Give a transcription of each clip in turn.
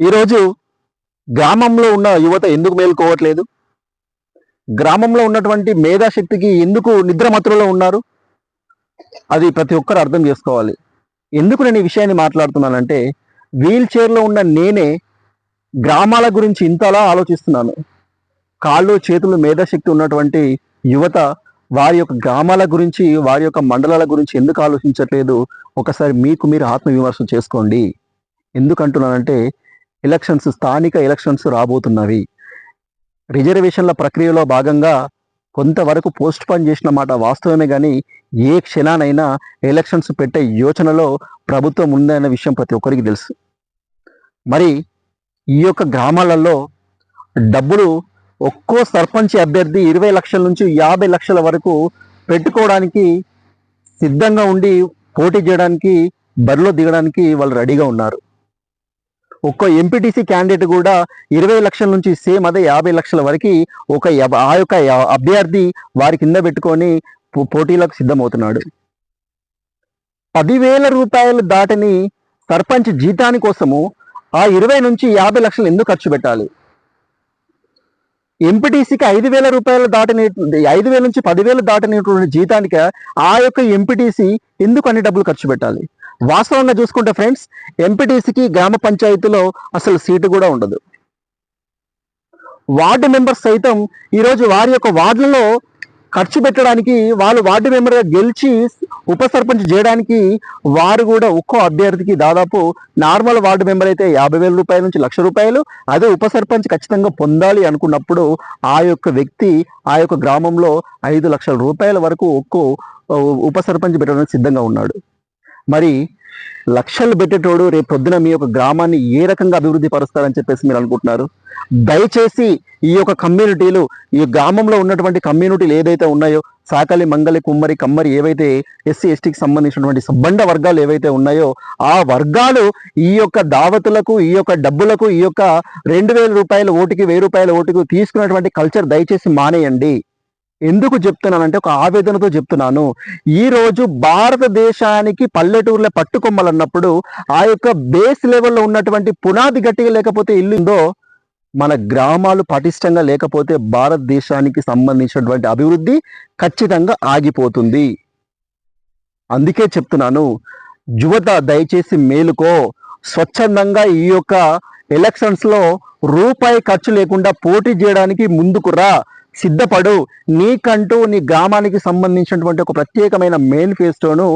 ఈరోజు గ్రామంలో ఉన్న యువత ఎందుకు మేల్కోవట్లేదు? గ్రామంలో ఉన్నటువంటి మేధాశక్తికి ఎందుకు నిద్రమత్తులలో ఉన్నారు? అది ప్రతి ఒక్కరు అర్థం చేసుకోవాలి. ఎందుకు నేను ఈ విషయాన్ని మాట్లాడుతున్నానంటే వీల్ చైర్లో ఉన్న నేనే గ్రామాల గురించి ఇంతలా ఆలోచిస్తున్నాను. కాళ్ళు చేతులు మేధాశక్తి ఉన్నటువంటి యువత వారి యొక్క గ్రామాల గురించి వారి యొక్క మండలాల గురించి ఎందుకు ఆలోచించట్లేదు? ఒకసారి మీకు మీరు ఆత్మవిమర్శ చేసుకోండి. ఎందుకంటున్నానంటే ఎలక్షన్స్ స్థానిక ఎలక్షన్స్ రాబోతున్నవి. రిజర్వేషన్ల ప్రక్రియలో భాగంగా కొంతవరకు పోస్ట్ పోన్ చేసిన మాట వాస్తవమే కానీ ఏ క్షణానైనా ఎలక్షన్స్ పెట్టే యోచనలో ప్రభుత్వం ఉందనే విషయం ప్రతి ఒక్కరికి తెలుసు. మరి ఈ యొక్క గ్రామాలలో డబ్బులు ఒక్కో సర్పంచ్ అభ్యర్థి ఇరవై లక్షల నుంచి యాభై లక్షల వరకు పెట్టుకోవడానికి సిద్ధంగా ఉండి పోటీ చేయడానికి బరిలో దిగడానికి వాళ్ళు రెడీగా ఉన్నారు. ఒక్క ఎంపీటీసీ క్యాండిడేట్ కూడా ఇరవై లక్షల నుంచి సేమ్ అదే యాభై లక్షల వరకు ఒక ఆ యొక్క అభ్యర్థి వారి కింద పెట్టుకొని పో- పోటీలకు సిద్ధమవుతున్నాడు. పదివేల రూపాయలు దాటని సర్పంచ్ జీతాని కోసము ఆ ఇరవై నుంచి యాభై లక్షలు ఎందుకు ఖర్చు పెట్టాలి? ఎంపీటీసీకి ఐదు వేల రూపాయలు దాటని ఐదు వేల నుంచి పదివేలు దాటినటువంటి జీతానికి ఆ యొక్క ఎంపీటీసీ ఎందుకు అన్ని డబ్బులు ఖర్చు పెట్టాలి? వాస్తవంగా చూసుకుంటే ఫ్రెండ్స్ ఎంపీటీసీకి గ్రామ పంచాయతీలో అసలు సీటు కూడా ఉండదు. వార్డు మెంబర్స్ సైతం ఈరోజు వారి యొక్క వార్డులలో ఖర్చు పెట్టడానికి వాళ్ళు వార్డు మెంబర్గా గెలిచి ఉప సర్పంచ్ చేయడానికి వారు కూడా ఒక్కో అభ్యర్థికి దాదాపు నార్మల్ వార్డు మెంబర్ అయితే యాభై వేల రూపాయల నుంచి లక్ష రూపాయలు అదే ఉప సర్పంచ్ ఖచ్చితంగా పొందాలి అనుకున్నప్పుడు ఆ యొక్క వ్యక్తి ఆ యొక్క గ్రామంలో ఐదు లక్షల రూపాయల వరకు ఒక్కో ఉప సర్పంచ్ పెట్టడానికి సిద్ధంగా ఉన్నాడు. మరి లక్షలు పెట్టేటోడు రేపు పొద్దున మీ యొక్క గ్రామాన్ని ఏ రకంగా అభివృద్ధి పరుస్తారని చెప్పేసి మీరు అనుకుంటున్నారు? దయచేసి ఈ యొక్క కమ్యూనిటీలు ఈ గ్రామంలో ఉన్నటువంటి కమ్యూనిటీలు ఏదైతే ఉన్నాయో సాకలి మంగలి కుమ్మరి కమ్మరి ఏవైతే ఎస్సీ ఎస్టీకి సంబంధించినటువంటి సబ్బండ వర్గాలు ఏవైతే ఉన్నాయో ఆ వర్గాలు ఈ యొక్క దావతులకు ఈ యొక్క డబ్బులకు ఈ యొక్క రెండు వేల రూపాయల ఓటుకి వెయ్యి రూపాయల ఓటుకు తీసుకున్నటువంటి కల్చర్ దయచేసి మానేయండి. ఎందుకు చెప్తున్నానంటే ఒక ఆవేదనతో చెప్తున్నాను. ఈ రోజు భారతదేశానికి పట్టుకొమ్మలు పట్టుకొమ్మలన్నప్పుడు ఆ యొక్క బేస్ లెవెల్లో ఉన్నటువంటి పునాది గట్టిగా లేకపోతే ఇల్లుందో మన గ్రామాలు పటిష్టంగా లేకపోతే భారతదేశానికి సంబంధించినటువంటి అభివృద్ధి ఖచ్చితంగా ఆగిపోతుంది. అందుకే చెప్తున్నాను యువత దయచేసి మేలుకో. స్వచ్ఛందంగా ఈ యొక్క ఎలక్షన్స్లో రూపాయి ఖర్చు లేకుండా పోటీ చేయడానికి ముందుకు రా. సిద్ధపడు. నీకంటూ నీ గ్రామానికి సంబంధించినటువంటి ఒక ప్రత్యేకమైన మేనిఫెస్టోను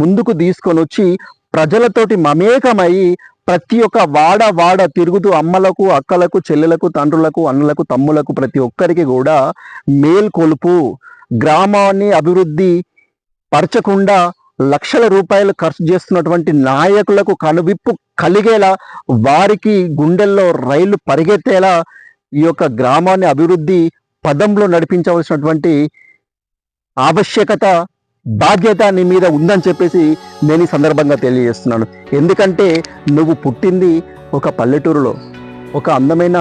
ముందుకు తీసుకొని వచ్చి ప్రజలతోటి మమేకమై ప్రతి ఒక్క వాడ వాడ తిరుగుతూ అమ్మలకు అక్కలకు చెల్లెలకు తండ్రులకు అన్నలకు తమ్ములకు ప్రతి ఒక్కరికి కూడా మేల్కొలుపు. గ్రామాన్ని అభివృద్ధి పరచకుండా లక్షల రూపాయలు ఖర్చు చేస్తున్నటువంటి నాయకులకు కనువిప్పు కలిగేలా వారికి గుండెల్లో రైళ్ళు పరిగెత్తేలా ఈ యొక్క గ్రామాన్ని అభివృద్ధి పదంలో నడిపించవలసినటువంటి ఆవశ్యకత బాధ్యత నీ మీద ఉందని చెప్పేసి నేను ఈ సందర్భంగా తెలియజేస్తున్నాను. ఎందుకంటే నువ్వు పుట్టింది ఒక పల్లెటూరులో ఒక అందమైన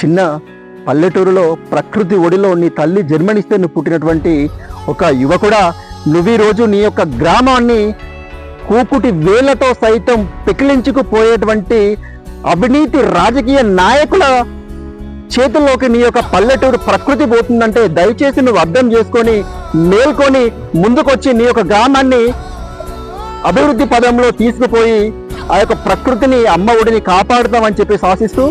చిన్న పల్లెటూరులో ప్రకృతి ఒడిలో నీ తల్లి జన్మనిస్తే నువ్వు పుట్టినటువంటి ఒక యువకుడ నువ్వు రోజు నీ యొక్క గ్రామాన్ని కూకుటి వేలతో సైతం పెకిలించుకుపోయేటువంటి అవినీతి రాజకీయ నాయకుల చేతుల్లోకి నీ యొక్క పల్లెటూరు ప్రకృతి పోతుందంటే దయచేసి నువ్వు అర్థం చేసుకొని మేల్కొని ముందుకొచ్చి నీ యొక్క గ్రామాన్ని అభివృద్ధి పదంలో తీసుకుపోయి ఆ యొక్క ప్రకృతిని అమ్మ ఒడిని కాపాడుతామని చెప్పి ఆశిస్తూ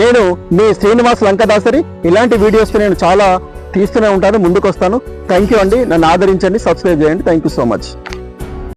నేను మీ శ్రీనివాస్ లంకదాసరి. ఇలాంటి వీడియోస్ నేను చాలా తీస్తూనే ఉంటాను ముందుకు వస్తాను థ్యాంక్ యూ అండి. నన్ను ఆదరించండి సబ్స్క్రైబ్ చేయండి. Thank you so much